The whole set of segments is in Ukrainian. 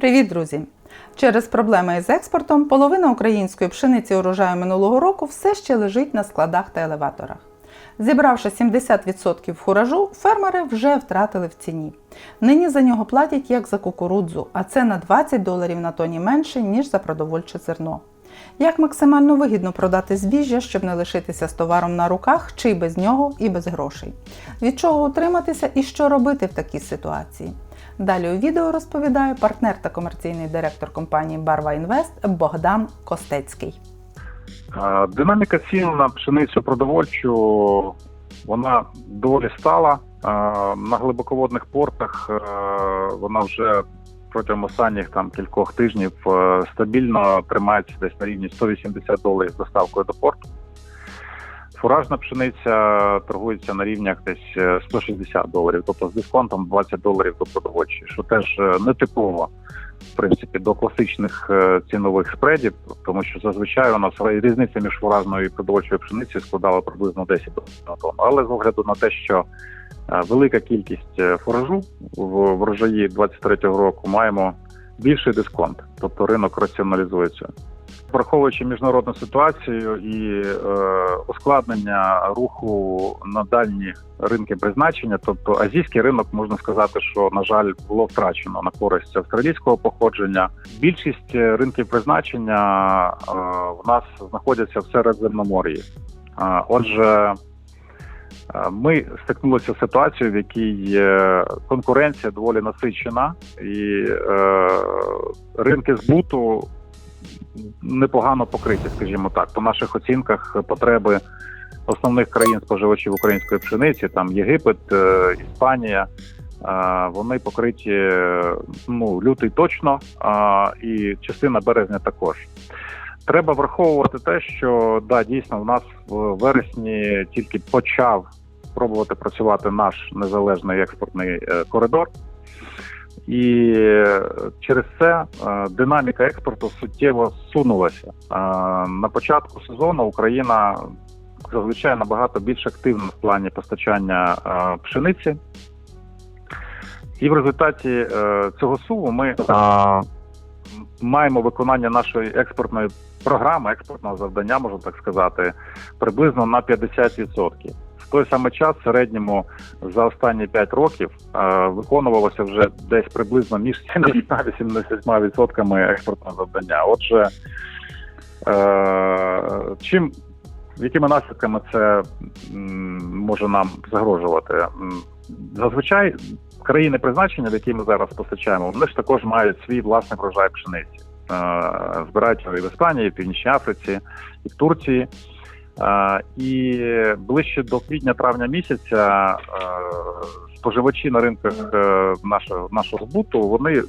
Привіт, друзі! Через проблеми із експортом половина української пшениці урожаю минулого року все ще лежить на складах та елеваторах. Зібравши 70% фуражу, фермери вже втратили в ціні. Нині за нього платять як за кукурудзу, а це на 20 доларів на тоні менше, ніж за продовольче зерно. Як максимально вигідно продати збіжжя, щоб не лишитися з товаром на руках, чи без нього, і без грошей? Від чого утриматися і що робити в такій ситуації? Далі у відео розповідає партнер та комерційний директор компанії Барва Інвест Богдан Костецький. Динаміка цін на пшеницю продовольчу вона доволі стала. На глибоководних портах вона вже протягом останніх там кількох тижнів е, стабільно тримається десь на рівні 180 доларів з доставкою до порту. Фуражна пшениця торгується на рівнях десь е, 160 доларів, тобто з дисконтом 20 доларів до продовольчі, що теж е, нетипово в принципі до класичних е, цінових спредів, тому що зазвичай у нас різниця між фуражною і продовольчою пшеницею складала приблизно 10 на тонну. Але з огляду на те, що е, велика кількість е, фуражу в врожаї 23-го року маємо більший дисконт, тобто ринок раціоналізується. Враховуючи міжнародну ситуацію і е, ускладнення руху на дальні ринки призначення, тобто азійський ринок можна сказати, що на жаль було втрачено на користь австралійського походження. Більшість е, ринків призначення е, в нас знаходяться в Середземномор'ї. Е, отже, ми стикнулися з ситуацією, в якій е, конкуренція доволі насичена, і е, ринки збуту непогано покриті, скажімо так. По наших оцінках потреби основних країн споживачів української пшениці, там Єгипет, е, Іспанія. е, Вони покриті е, ну лютий точно, і частина березня також. Треба враховувати те, що да, дійсно в нас в вересні тільки почав пробувати працювати наш незалежний експортний е, коридор. І е, через це е, динаміка експорту суттєво сунулася. Е, На початку сезону Україна зазвичай набагато більш активна в плані постачання пшениці. І в результаті цього суву ми маємо виконання нашої експортної програми, експортного завдання, можна так сказати, приблизно на 50%. Той самий час в середньому за останні 5 років е, виконувалося вже десь приблизно між 70-80% експортного завдання. Отже, е, чим якими наслідками це може нам загрожувати? Зазвичай країни призначення, в які ми зараз постачаємо, вони ж також мають свій власний врожай пшениці. Е, Збирають його і в Іспанії, і в Північній Африці, і в Турції. І ближче до квітня-травня місяця споживачі на ринках е, нашого нашого збуту вони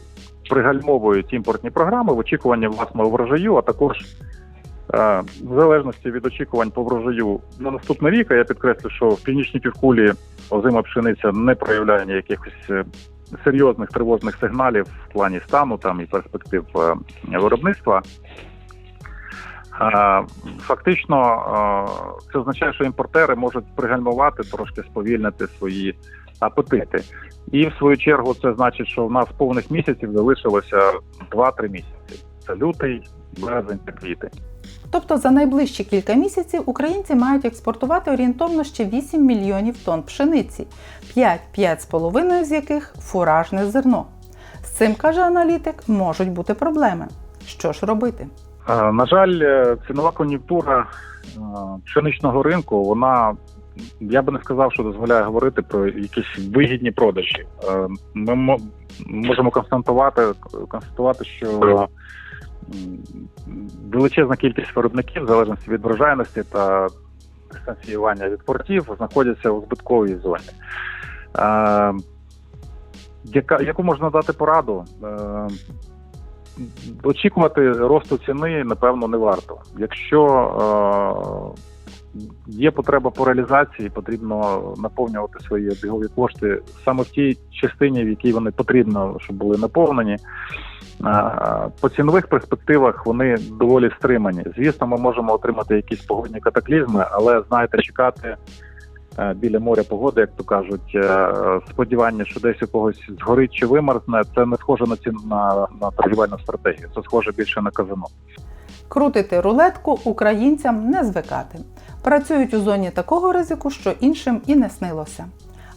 пригальмовують імпортні програми в очікуванні власного врожаю, а також е, в залежності від очікувань по врожаю на наступний рік. а Я підкреслю, що в північній півкулі озима пшениця не проявляє ніяких е, серйозних тривожних сигналів в плані стану там і перспектив виробництва. Е, Фактично, е, це означає, що імпортери можуть пригальмувати, трошки сповільнити свої апетити. І в свою чергу це значить, що в нас повних місяців залишилося 2-3 місяці. Це лютий, березень та квітень. Тобто за найближчі кілька місяців українці мають експортувати орієнтовно ще 8 мільйонів тонн пшениці, 5-5,5 з яких фуражне зерно. З цим, каже аналітик, можуть бути проблеми. Що ж робити? Е, На жаль, е, цінова кон'юнктура е, пшеничного ринку, вона я би не сказав, що дозволяє говорити про якісь вигідні продажі. Ми можемо констатувати, констатувати, що величезна кількість виробників, в залежності від врожайності та дистанціювання від портів, знаходяться у збитковій зоні. Яка, яку можна дати пораду? Очікувати росту ціни, напевно, не варто. Якщо е, є потреба по реалізації, потрібно наповнювати свої обігові кошти саме в тій частині, в якій вони потрібно, щоб були наповнені. Е, По цінових перспективах вони доволі стримані. Звісно, ми можемо отримати якісь погодні катаклізми, але знаєте, чекати біля моря погоди, як то кажуть, е, сподівання, що десь у когось згорить чи вимерзне, це не схоже на ці на, на торгівельну стратегію. Це схоже більше на казино. Крутити рулетку українцям не звикати. Працюють у зоні такого ризику, що іншим і не снилося.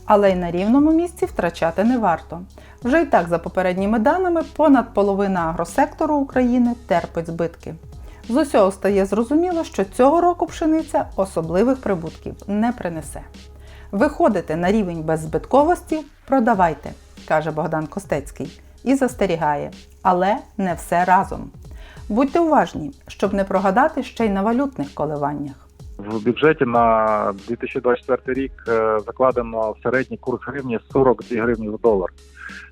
Але й на рівному місці втрачати не варто. Вже й так, за попередніми даними, понад половина агросектору України терпить збитки. З усього стає зрозуміло, що цього року пшениця особливих прибутків не принесе. Виходите на рівень беззбитковості, продавайте, каже Богдан Костецький, і застерігає, але не все разом. Будьте уважні, щоб не прогадати ще й на валютних коливаннях. В бюджеті на 2024 рік е, закладено середній курс гривні 42 гривні за долар.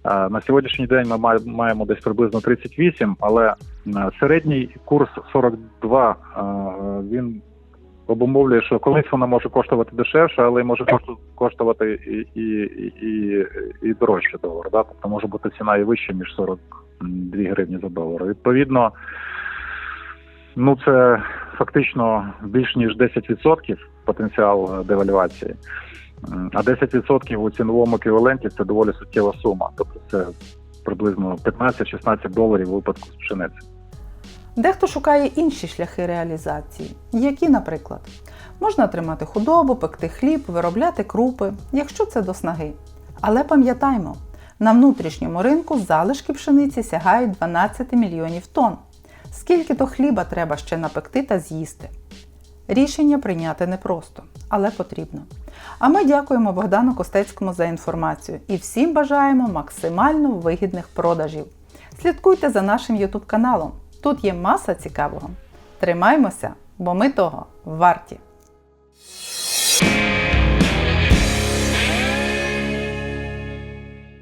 Е, На сьогоднішній день ми має- маємо десь приблизно 38, але е, середній курс 42, е, він обумовлює, що колись вона може коштувати дешевше, але й може кошту- коштувати і, і, і, і дорожче долар. Да? Тобто може бути ціна і вища, ніж 42 гривні за долар. Відповідно, ну це фактично більш ніж 10% потенціал е, девальвації. А 10% у ціновому еквіваленті це доволі суттєва сума. Тобто це приблизно 15-16 доларів у випадку з пшениці. Дехто шукає інші шляхи реалізації, які, наприклад, можна тримати худобу, пекти хліб, виробляти крупи, якщо це до снаги. Але пам'ятаймо, на внутрішньому ринку залишки пшениці сягають 12 мільйонів тонн. Скільки то хліба треба ще напекти та з'їсти? Рішення прийняти непросто, але потрібно. А ми дякуємо Богдану Костецькому за інформацію і всім бажаємо максимально вигідних продажів. Слідкуйте за нашим YouTube каналом. Тут є маса цікавого. Тримаймося, бо ми того варті.